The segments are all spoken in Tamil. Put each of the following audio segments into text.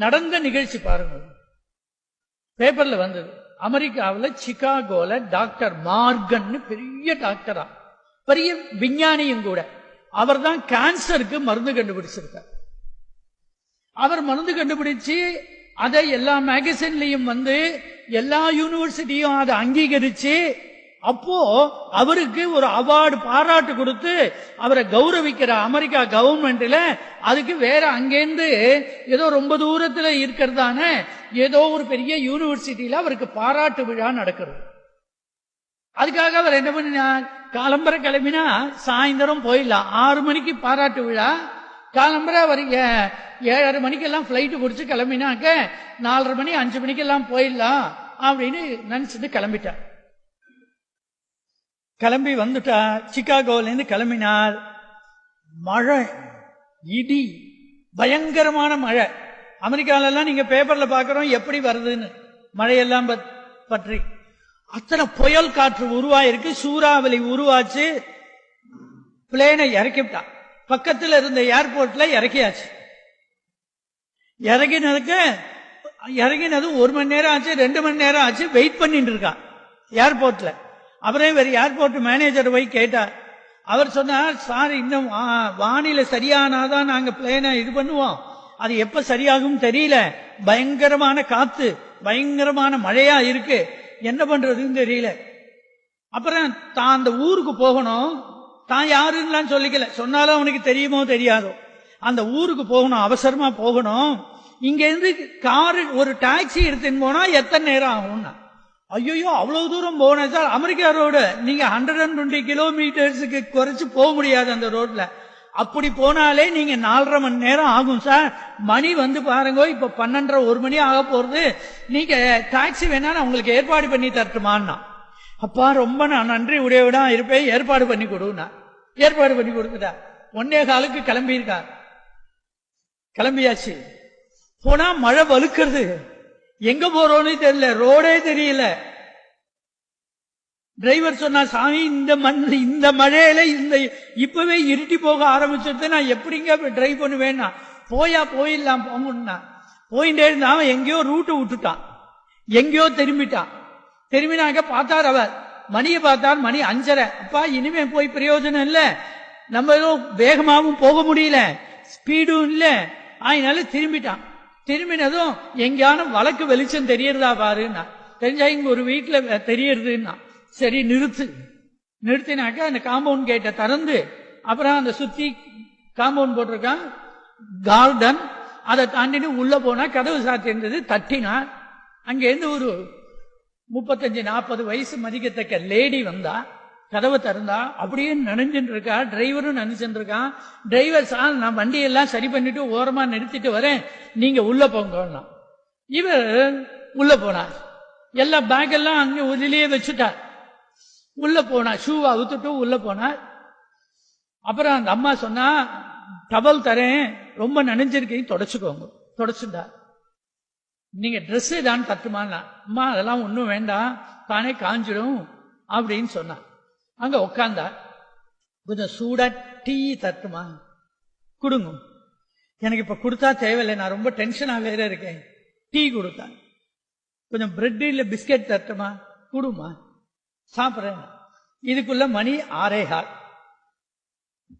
நடந்த நிகழ்ச்சி பாருங்க. பேப்பர்ல வந்தது. அமெரிக்காவில் சிகாகோல டாக்டர் மார்கன் பெரிய டாக்டரா. பெரிய விஞ்ஞானியும் கூட. அவர் தான் கேன்சருக்கு மருந்து கண்டுபிடிச்சிருக்கார். அவர் மருந்து கண்டுபிடிச்சு அதை எல்லா மேகசின்லயும் வந்து எல்லா யூனிவர்சிட்டியும் அதை அங்கீகரிச்சு அப்போ அவருக்கு ஒரு அவார்டு பாராட்டு கொடுத்து அவரை கௌரவிக்கிற அமெரிக்கா கவர்மெண்ட்ல அதுக்கு வேற அங்கேருந்து ஏதோ ரொம்ப தூரத்துல இருக்கிறதான ஏதோ ஒரு பெரிய யூனிவர்சிட்டியில அவருக்கு பாராட்டு விழா நடக்கிறது. அதுக்காக அவர் என்ன பண்ணினார் காலம்பரை கிளம்பினா சாயந்தரம் போயிடலாம். ஆறு மணிக்கு பாராட்டு விழா. காலம்பரை அவர் ஏழரை மணிக்கெல்லாம் ஃப்ளைட்டு பிடிச்சி கிளம்பினாக்க நாலரை மணி அஞ்சு மணிக்கெல்லாம் போயிடலாம் அப்படின்னு நினைச்சிட்டு கிளம்பிட்டார். கிளம்பி வந்துட்டா சிக்காகோலேருந்து கிளம்பினார் மழை இடி பயங்கரமான மழை. அமெரிக்காலெல்லாம் நீங்க பேப்பர்ல பாக்குறோம் எப்படி வருதுன்னு. மழையெல்லாம் பற்றி. அத்தனை புயல் காற்று உருவாயிருக்கு சூறாவளி உருவாச்சு. பிளேனை இறக்கிவிட்டான். பக்கத்தில் இருந்த ஏர்போர்ட்ல இறக்கியாச்சு. இறங்கினதுக்கு இறங்கினது ஒரு மணி நேரம் ஆச்சு ரெண்டு மணி நேரம் ஆச்சு வெயிட் பண்ணிட்டு இருக்கான். ஏர்போர்ட்ல. அப்புறம் இவர் ஏர்போர்ட் மேனேஜர் போய் கேட்டார். அவர் சொன்னார் சார் இன்னும் வானிலை சரியானாதான் நாங்க பிளேனை இது பண்ணுவோம். அது எப்ப சரியாகும் தெரியல. பயங்கரமான காத்து பயங்கரமான மழையா இருக்கு. என்ன பண்றதுன்னு தெரியல. அப்புறம் தான் அந்த ஊருக்கு போகணும். தான் யாருன்னு சொல்லிக்கல. சொன்னாலும் அவனுக்கு தெரியுமோ தெரியாதோ. அந்த ஊருக்கு போகணும் அவசரமா போகணும். இங்க இருந்து காரு ஒரு டாக்ஸி எடுத்துன்னு போனா எத்தனை நேரம் ஆகும்னா? ஐயோ அவ்வளவு தூரம் போனேன் சார் அமெரிக்கா ரோடு நீங்க ஹண்ட்ரட் அண்ட் டுவெண்ட்டி கிலோமீட்டர்ஸுக்கு குறைச்சு போக முடியாது அந்த ரோட்ல. அப்படி போனாலே நீங்க நாலரை மணி நேரம் ஆகும் சார். மணி வந்து பாருங்க இப்ப பன்னெண்டரை ஒரு மணி ஆக போறது. நீங்க டாக்ஸி வேணா நான் உங்களுக்கு ஏற்பாடு பண்ணி தரட்டுமான்னா. அப்பா ரொம்ப நான் நன்றி உடையவிடா இருப்பேன். ஏற்பாடு பண்ணி கொடுனா ஏற்பாடு பண்ணி கொடுத்துட்டா. ஒன்னே காலுக்கு கிளம்பியிருக்கார். கிளம்பியாச்சு. போனா மழை வலுக்கிறது எங்க போறோம்னு தெரியல ரோடே தெரியல. டிரைவர் சொன்னா சாமி இந்த மண் இந்த மழையில இந்த இப்பவே இருட்டி போக ஆரம்பிச்சது நான் எப்படிங்க டிரைவ் பண்ணுவேன்னா? போயா போயிடலாம் போங்கன்னா போயிட்டே இருந்தா அவன் எங்கேயோ ரூட்டு விட்டுட்டான். எங்கேயோ திரும்பிட்டான். திரும்பினாக்க பார்த்தார் அவர். மணியை பார்த்தார் மணி அஞ்சரை. அப்பா இனிமே போய் பிரயோஜனம் இல்லை. நம்ம எதுவும் வேகமாகவும் போக முடியல. ஸ்பீடும் இல்லை. அதனால திரும்பிட்டான். திரும்பினதும் எங்கேயான வழக்கு வெளிச்சம் தெரியறதா பாருன்னா. தெரிஞ்சா இங்க ஒரு வீட்டுல தெரியறதுன்னா. சரி நிறுத்து. நிறுத்தினாக்கா அந்த காம்பவுண்ட் கேட்டை திறந்து அப்புறம் அந்த சுத்தி காம்பவுண்ட் போட்டிருக்கான் கார்டன். அதை தாண்டிட்டு உள்ள போனா கதவு சாத்தியிருந்தது தட்டினா. அங்கேருந்து ஒரு முப்பத்தஞ்சு நாற்பது வயசு மதிக்கத்தக்க லேடி வந்தா கதவை திறந்தா அப்படியே நினைஞ்சுட்டு இருக்கா டிரைவரும் நினைச்சுட்டு இருக்கான் டிரைவர் சார் நான் வண்டியெல்லாம் சரி பண்ணிட்டு ஓரமா நிறுத்திட்டு வரேன். நீங்க உள்ள போங்கன்னா இவர் உள்ள போனார். எல்லா பேக் எல்லாம் அங்கே உள்ளிலேயே வச்சுட்டார். உள்ள போனார். ஷூவை அவுத்துட்டு உள்ள போனார். அப்புறம் அந்த அம்மா சொன்னா டவல் தரேன். ரொம்ப நினைஞ்சிருக்கீங்க தொடச்சுக்கோங்க. தொடச்சுட்டார். நீங்க ட்ரெஸ் தான் தட்டுமானா அம்மா அதெல்லாம் ஒன்றும் வேண்டாம். தானே காஞ்சிடும் அப்படின்னு சொன்னார் அங்க உட்காந்தா கொஞ்சம் சூடா டீ தட்டுமா? கொடுங்க எனக்கு இப்ப கொடுத்தா தேவையில்லை. நான் ரொம்ப டென்ஷனா வேற இருக்கேன். டீ கொடுத்தா. கொஞ்சம் பிரெட் இல்ல பிஸ்கெட் தட்டுமா? கொடுமா? சாப்பிட்றேன். இதுக்குள்ள மணி ஆறே ஹால்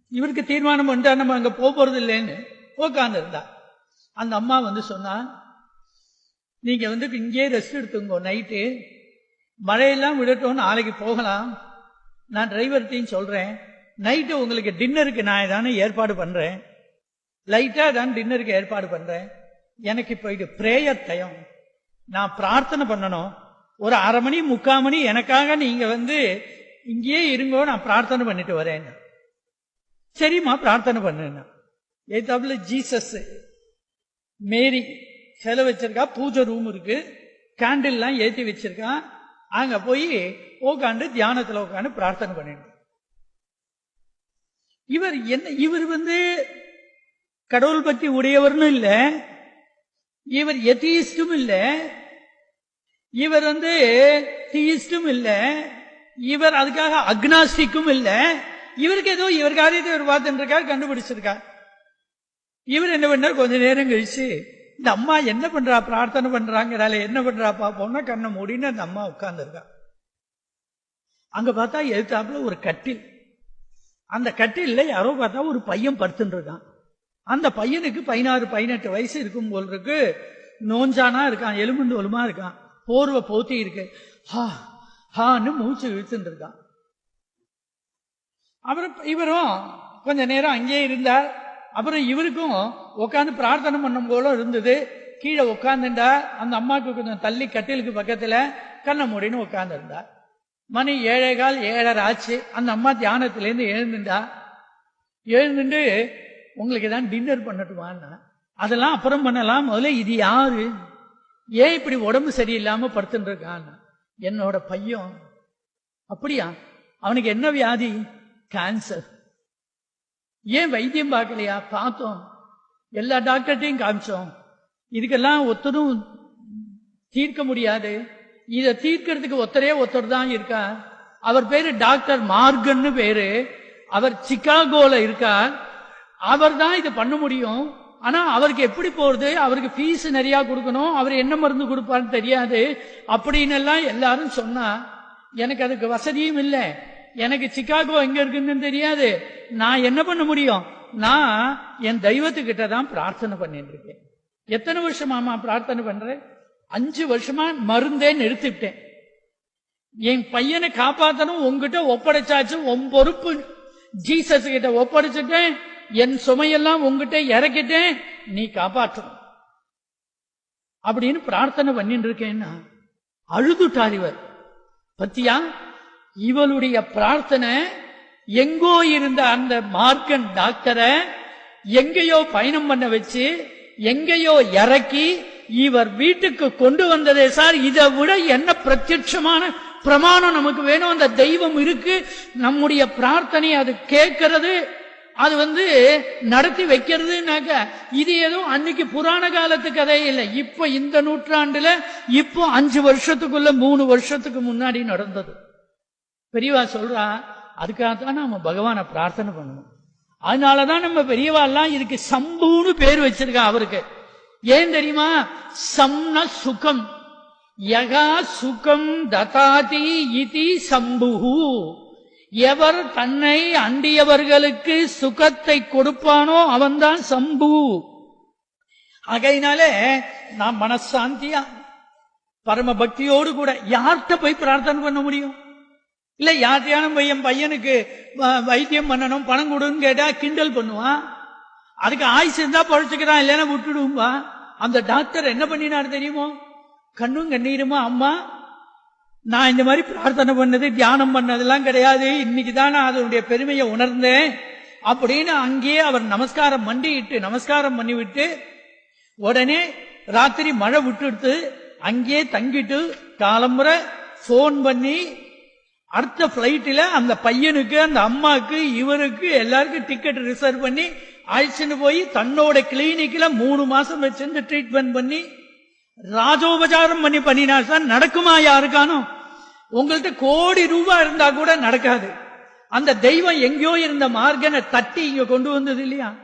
இவருக்கு தீர்மானம் பண்ணிட்டா நம்ம அங்க போக போறது இல்லைன்னு உட்கார்ந்து இருந்தா அந்த அம்மா வந்து சொன்னா நீங்க வந்து இங்கேயே ரெஸ்ட் எடுத்துங்க நைட்டு மழையெல்லாம் விடட்டும். நாளைக்கு போகலாம். நான் டிரைவர்கிட்டையும் சொல்றேன். நைட்டு உங்களுக்கு டின்னருக்கு நான் தானே ஏற்பாடு பண்றேன். லைட்டாக தான் டின்னருக்கு ஏற்பாடு பண்றேன். எனக்கு இப்போ இது பிரேயர் டயம் நான் பிரார்த்தனை பண்ணணும். ஒரு அரை மணி முக்கால் மணி எனக்காக நீங்க வந்து இங்கேயே இருங்கோ நான் பிரார்த்தனை பண்ணிட்டு வரேன். சரிம்மா பிரார்த்தனை பண்ணுன்னா ஏத்தாப்புல ஜீசஸ் மேரி சிலை வச்சிருக்கா பூஜை ரூம் இருக்கு. கேண்டில்லாம் ஏற்றி வச்சிருக்கான் அங்க போய் உட்காந்து தியானத்துல உட்காந்து பிரார்த்தனை பண்ணிட்டு. இவர் என்ன இவர் வந்து கடவுள் பற்றி உடையவர்னு இல்லை. இவர் எத்தியிஸ்டும் இல்லை. இவர் வந்து தீஸ்டும் இல்லை. இவர் அதுக்காக அக்னாஸ்டிக்கும் இல்லை. இவருக்கு ஏதோ இவர் காரியத்தை இவர் பார்த்துட்டு இருக்கார் கண்டுபிடிச்சிருக்கார். இவர் என்ன பண்ணார்? கொஞ்ச நேரம் கழிச்சு இந்த அம்மா என்ன பண்றா? பிரார்த்தனை பண்றாங்கிறால என்ன பண்றா பாப்போம்னா கண்ணை மூடின்னு அந்த அம்மா உட்கார்ந்துருக்கா. அங்க பார்த்தா எழுத்தாப்புல ஒரு கட்டில். அந்த கட்டில யாரோ பார்த்தா ஒரு பையன் படுத்துட்டு இருக்கான் அந்த பையனுக்கு பதினாறு பதினெட்டு வயசு இருக்கும் போல் இருக்கு. நோஞ்சானா இருக்கான் எலும்புண்டு ஒலுமா இருக்கான். போர்வை போத்தி இருக்கு. ஹா ஹான்னு மூச்சு இழுத்துட்டு இருக்கான் அப்புறம் இவரும் கொஞ்ச நேரம் அங்கேயே இருந்தார். அப்புறம் இவருக்கும் உட்காந்து பிரார்த்தனை பண்ணும் போல இருந்தது. கீழே உட்காந்துண்டா அந்த அம்மாவுக்கு கொஞ்சம் தள்ளி கட்டிலுக்கு பக்கத்துல கண்ண மூடின்னு உட்காந்துருந்தா மணி ஏழை கால் ஏழரை ஆச்சு. அந்த அம்மா தியானத்திலேருந்து எழுந்துண்டா. எழுந்துட்டு உங்களுக்கு தான் டின்னர் பண்ணட்டுமான்னா? அதெல்லாம் அப்புறம் பண்ணலாம். முதல்ல இது யாரு? ஏன் இப்படி உடம்பு சரியில்லாம படுத்துட்டு இருக்கான்னு என்னோட பையன். அப்படியா? அவனுக்கு என்ன வியாதி? கேன்சர் ஏன் வைத்தியம் பார்க்கலையா? பார்த்தோம். எல்லா டாக்டர்கிட்டையும் காமிச்சோம். இதுக்கெல்லாம் ஒத்தரும் தீர்க்க முடியாது. இதை தீர்க்கிறதுக்கு ஒத்தரே ஒருத்தர் தான் இருக்கா அவர் பேரு டாக்டர் மார்கன்னு பேரு. அவர் சிக்காகோல இருக்கார். அவர் தான் இதை பண்ண முடியும். ஆனா அவருக்கு எப்படி போறது? அவருக்கு ஃபீஸ் நிறைய கொடுக்கணும். அவர் என்ன மருந்து கொடுப்பாருன்னு தெரியாது. அப்படின்னு எல்லாம் எல்லாரும் சொன்னா எனக்கு அதுக்கு வசதியும் இல்லை. எனக்கு சிக்காகோ எங்க இருக்குன்னு தெரியாது. நான் என்ன பண்ண முடியும்? நான் என் தெய்வத்துக்கிட்ட தான் பிரார்த்தனை பண்ணிட்டு இருக்கேன். எத்தனை வருஷமாமா பிரார்த்தனை பண்றேன் அஞ்சு வருஷமா மருந்தே நிறுத்திவிட்டேன். என் பையனை காப்பாத்தனும் உங்ககிட்ட ஒப்படைச்சாச்சு உன் பொறுப்பு ஜீசஸ் கிட்ட ஒப்படைச்சிட்டேன். என் சுமையெல்லாம் உங்ககிட்ட இறக்கிட்டேன். நீ காப்பாற்றணும் அப்படின்னு பிரார்த்தனை பண்ணிட்டு இருக்கேன்னா அழுதுட்டார் இவர். பத்தியா? இவளுடைய பிரார்த்தனை எங்கோ இருந்த அந்த மார்க்கன் டாக்டரை எங்கேயோ பயணம் பண்ண வச்சு எங்கேயோ இறக்கி இவர் வீட்டுக்கு கொண்டு வந்ததே சார். இதை விட என்ன பிரத்யட்சமான பிரமாணம் நமக்கு வேணும். அந்த தெய்வம் இருக்கு. நம்முடைய பிரார்த்தனை அது கேட்கறது. அது வந்து நடத்தி வைக்கிறதுனாக்க இது எதுவும் அன்னைக்கு புராண காலத்து கதை இல்லை. இப்ப இந்த நூற்றாண்டுல இப்போ அஞ்சு வருஷத்துக்குள்ள மூணு வருஷத்துக்கு முன்னாடி நடந்தது. பெரியவா சொல்றா அதுக்காகத்தான் நம்ம பகவானை பிரார்த்தனை பண்ணணும். அதனாலதான் நம்ம பெரியவா எல்லாம் இதுக்கு சம்புன்னு பேர் வச்சிருக்கா அவருக்கு. ஏன் தெரியுமா? சம்ன சுகம். யகா சுகம் ததாதி இதி சம்புஹு. எவர் தன்னை அண்டியவர்களுக்கு சுகத்தை கொடுப்பானோ அவன்தான் சம்பு. ஆகையினாலே நான் மனசாந்தியா பரம பக்தியோடு கூட யார்கிட்ட போய் பிரார்த்தனை பண்ண முடியும்? இல்லை யாத்தியான பையன் என் பையனுக்கு வ- வைத்தியம் பண்ணணும் பணம் கொடுன்னு கேட்டால் கிண்டல் பண்ணுவான். அதுக்கு ஆயுசு இருந்தால் பழச்சிக்கிறான் இல்லைன்னா விட்டுடும்பா. அந்த டாக்டர் என்ன பண்ணினார் தெரியுமோ? கண்ணும் கண்ணீருமா அம்மா நான் இந்த மாதிரி பிரார்த்தனை பண்ணது தியானம் பண்ணதெல்லாம் கிடையாது. இன்னைக்கு தான் நான் அதனுடைய பெருமையை உணர்ந்தேன். அப்படின்னு அங்கேயே அவர் நமஸ்காரம் மண்டிட்டு நமஸ்காரம் பண்ணிவிட்டு உடனே ராத்திரி மழை விட்டுடுத்து அங்கேயே தங்கிட்டு காலம்புற ஃபோன் பண்ணி அடுத்த பிளைட்டில் அந்த பையனுக்கு அந்த அம்மாக்கு இவருக்கு எல்லாருக்கும் டிக்கெட் ரிசர்வ் பண்ணி அழைச்சிட்டு போய் தன்னோட கிளினிக்ல மூணு மாசம் வச்சிருந்து ட்ரீட்மெண்ட் பண்ணி ராஜோபச்சாரம் பண்ணி பண்ணினா சார். நடக்குமா யாருக்கானோ? உங்கள்கிட்ட கோடி ரூபாய் இருந்தா கூட நடக்காது. அந்த தெய்வம் எங்கேயோ இருந்த மார்கனை தட்டி இங்க கொண்டு வந்தது இல்லையா?